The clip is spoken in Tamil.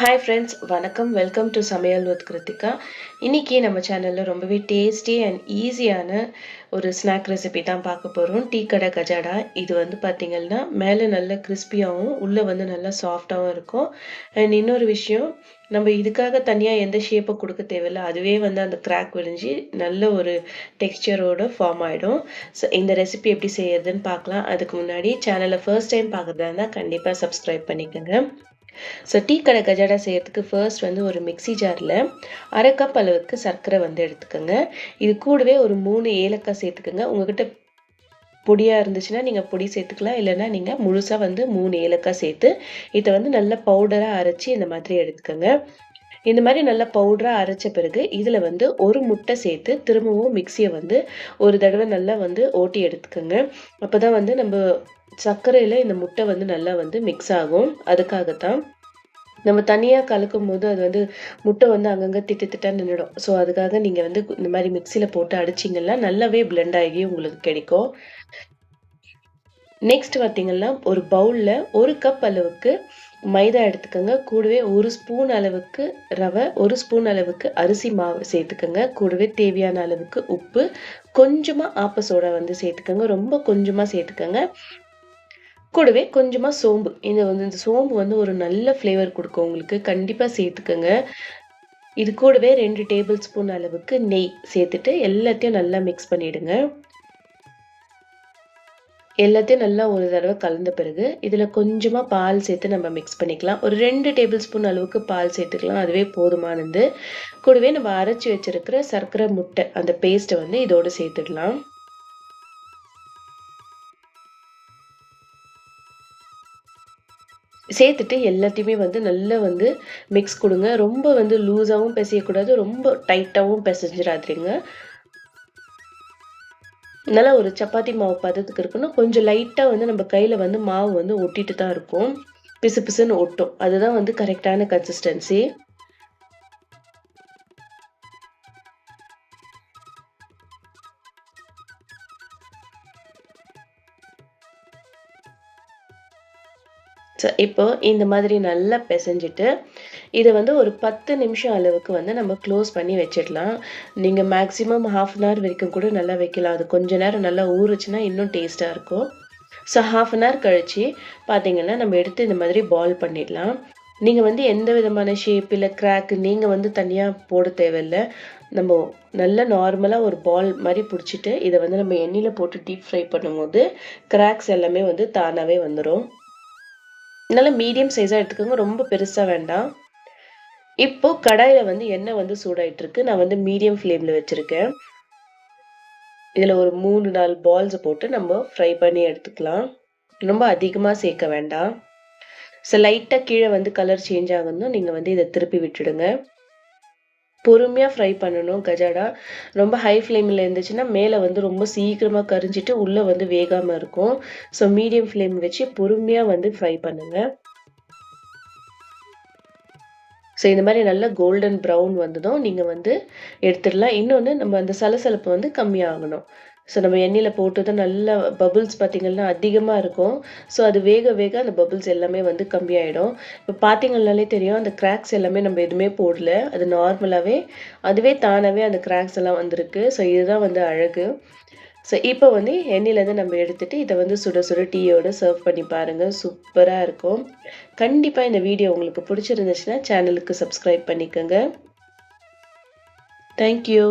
ஹாய் ஃப்ரெண்ட்ஸ் வணக்கம். வெல்கம் டு சமையல் வித் கிருத்திகா இன்றைக்கி நம்ம சேனலில் ரொம்பவே டேஸ்டி அண்ட் ஈஸியான ஒரு ஸ்நாக் ரெசிபி தான் பார்க்க போகிறோம் டீ கடை கஜாடா. இது வந்து பார்த்திங்கன்னா மேலே நல்ல கிறிஸ்பியாகவும் உள்ளே வந்து நல்லா சாஃப்டாகவும் இருக்கும். அண்ட் இன்னொரு விஷயம் நம்ம இதுக்காக தனியாக எந்த ஷேப்பை கொடுக்க தேவையில்ல அதுவே வந்து அந்த கிராக் விழிஞ்சு நல்ல ஒரு டெக்ஸ்டரோட ஃபார்ம் ஆகிடும் ஸோ இந்த ரெசிபி எப்படி செய்யறதுன்னு பார்க்கலாம். அதுக்கு முன்னாடி சேனலை ஃபர்ஸ்ட் டைம் பார்க்குறதா இருந்தால் கண்டிப்பாக சப்ஸ்கிரைப் பண்ணிக்கோங்க. ஸோ டீ கடை கஜாடா செய்கிறதுக்கு ஃபர்ஸ்ட் வந்து ஒரு மிக்சி ஜாரில் அரை கப் அளவுக்கு சர்க்கரை வந்து எடுத்துக்கோங்க. இது கூடவே ஒரு மூணு ஏலக்காய் சேர்த்துக்கோங்க. உங்ககிட்ட பொடியாக இருந்துச்சுன்னா நீங்கள் பொடி சேர்த்துக்கலாம். இல்லைன்னா நீங்கள் முழுசாக வந்து மூணு ஏலக்காய் சேர்த்து இதை வந்து நல்லா பவுடராக அரைச்சி இந்த மாதிரி எடுத்துக்கோங்க. இந்த மாதிரி நல்லா பவுடராக அரைச்ச பிறகு இதில் வந்து ஒரு முட்டை சேர்த்து திரும்பவும் மிக்சியை வந்து ஒரு தடவை நல்லா வந்து ஓட்டி எடுத்துக்கோங்க. அப்போ தான் வந்து நம்ம சர்க்கரையில் இந்த முட்டை வந்து நல்லா வந்து மிக்ஸ் ஆகும். அதுக்காகத்தான் நம்ம தனியாக கலக்கும் போது அது வந்து முட்டை வந்து அங்கங்கே திட்டு திட்டா நின்றுடும் ஸோ அதுக்காக நீங்கள் வந்து இந்த மாதிரி மிக்சியில் போட்டு அடிச்சிங்கன்னா நல்லாவே பிளெண்ட் ஆகி உங்களுக்கு கிடைக்கும். நெக்ஸ்ட் பார்த்தீங்கன்னா ஒரு பவுலில் ஒரு கப் அளவுக்கு மைதா எடுத்துக்கோங்க. கூடவே ஒரு ஸ்பூன் அளவுக்கு ரவை ஒரு ஸ்பூன் அளவுக்கு அரிசி மாவு சேர்த்துக்கோங்க. கூடவே தேவையான அளவுக்கு உப்பு கொஞ்சமாக ஆப்ப சோடா வந்து சேர்த்துக்கோங்க. ரொம்ப கொஞ்சமாக சேர்த்துக்கோங்க. கூடவே கொஞ்சமாக சோம்பு. இந்த வந்து இந்த சோம்பு வந்து ஒரு நல்ல ஃப்ளேவர் கொடுக்கும் உங்களுக்கு. கண்டிப்பாக சேர்த்துக்கோங்க. இது கூடவே ரெண்டு டேபிள் ஸ்பூன் அளவுக்கு நெய் சேர்த்துட்டு எல்லாத்தையும் நல்லா மிக்ஸ் பண்ணிவிடுங்க எல்லாத்தையும் நல்லா ஒரு தடவை கலந்த பிறகு இதில் கொஞ்சமாக பால் சேர்த்து நம்ம மிக்ஸ் பண்ணிக்கலாம். ஒரு ரெண்டு டேபிள் ஸ்பூன் அளவுக்கு பால் சேர்த்துக்கலாம். அதுவே போதுமானது. கூடவே நம்ம அரைச்சி வச்சிருக்கிற சர்க்கரை முட்டை அந்த பேஸ்ட்டை வந்து இதோடு சேர்த்துக்கலாம். சேர்த்துட்டு எல்லாத்தையுமே வந்து நல்லா வந்து மிக்ஸ் கொடுங்க. ரொம்ப வந்து லூஸாகவும் பிசையக்கூடாது. ரொம்ப டைட்டாகவும் பிசைஞ்சிடாதீங்க நல்லா ஒரு சப்பாத்தி மாவு பதத்துக்கு இருக்குன்னா கொஞ்சம் லைட்டாக வந்து நம்ம கையில் வந்து மாவு வந்து ஒட்டிட்டு தான் இருக்கும். பிசு பிசுன்னு ஒட்டும். அதுதான் வந்து கரெக்டான கன்சிஸ்டன்சி ஸோ இப்போ இந்த மாதிரி நல்லா பிசைஞ்சிட்டு இதை வந்து ஒரு பத்து நிமிஷம் அளவுக்கு வந்து நம்ம க்ளோஸ் பண்ணி வச்சிடலாம். நீங்கள் மேக்ஸிமம் ஹாஃப் அன் ஹவர் வரைக்கும் கூட நல்லா வைக்கலாம். அது கொஞ்ச நேரம் நல்லா ஊறுச்சுன்னா இன்னும் டேஸ்ட்டாக இருக்கும். ஸோ ஹாஃப் அன் ஹவர் கழித்து பார்த்தீங்கன்னா நம்ம எடுத்து இந்த மாதிரி பால் பண்ணிடலாம். நீங்கள் வந்து எந்த விதமான ஷேப் இல்லை கிராக் நீங்கள் வந்து தனியாக போட தேவையில்லை. நம்ம நல்ல நார்மலாக ஒரு பால் மாதிரி பிடிச்சிட்டு இதை வந்து நம்ம எண்ணெயில் போட்டு டீப் ஃப்ரை பண்ணும்போது கிராக்ஸ் எல்லாமே வந்து தானாகவே வந்துடும் நல்லா மீடியம் சைஸாக எடுத்துக்கோங்க. ரொம்ப பெருசாக வேண்டாம். இப்போ கடாயில் வந்து எண்ணெய் வந்து சூடாயிட்டு இருக்கு நான் வந்து மீடியம் ஃப்ளேமில் வச்சுருக்கேன். இதில் ஒரு மூணு நாலு பால்ஸை போட்டு நம்ம ஃப்ரை பண்ணி எடுத்துக்கலாம். ரொம்ப அதிகமாக சேர்க்க வேண்டாம். ஸோ லைட்டாக கீழே வந்து கலர் சேஞ்ச் ஆகணும். நீங்கள் வந்து இதை திருப்பி விட்டுடுங்க. பொறுமையாக ஃப்ரை பண்ணணும் கஜாடா. ரொம்ப ஹை ஃப்ளேமில் இருந்துச்சுன்னா மேலே வந்து ரொம்ப சீக்கிரமாக கரிஞ்சிட்டு உள்ளே வந்து வேகாமல் இருக்கும். ஸோ மீடியம் ஃப்ளேம் வச்சு பொறுமையாக வந்து ஃப்ரை பண்ணுங்கள் ஸோ இந்த மாதிரி நல்லா கோல்டன் ப்ரௌன் வந்ததும் நீங்கள் வந்து எடுத்துடலாம். இன்னொன்று நம்ம அந்த சலசலப்பு வந்து கம்மியாகணும். ஸோ நம்ம எண்ணெயில் போட்டதும் நல்லா பபுள்ஸ் பார்த்திங்கன்னா அதிகமாக இருக்கும். ஸோ அது வேக வேக அந்த பபுள்ஸ் எல்லாமே வந்து கம்மியாயிடும். இப்போ பார்த்திங்கனாலே தெரியும் அந்த கிராக்ஸ் எல்லாமே நம்ம எதுவுமே போடல. அது நார்மலாகவே அதுவே தானாகவே அந்த கிராக்ஸ் எல்லாம் வந்திருக்கு. ஸோ இதுதான் வந்து அழகு. ஸோ இப்போ வந்து எண்ணெயிலேருந்து நம்ம எடுத்துகிட்டு இதை வந்து சுட சுட டீயோடு சர்வ் பண்ணி பாருங்கள் சூப்பராக இருக்கும். கண்டிப்பாக இந்த வீடியோ உங்களுக்கு பிடிச்சிருந்துச்சுன்னா சேனலுக்கு சப்ஸ்கிரைப் பண்ணிக்கோங்க. தேங்க்யூ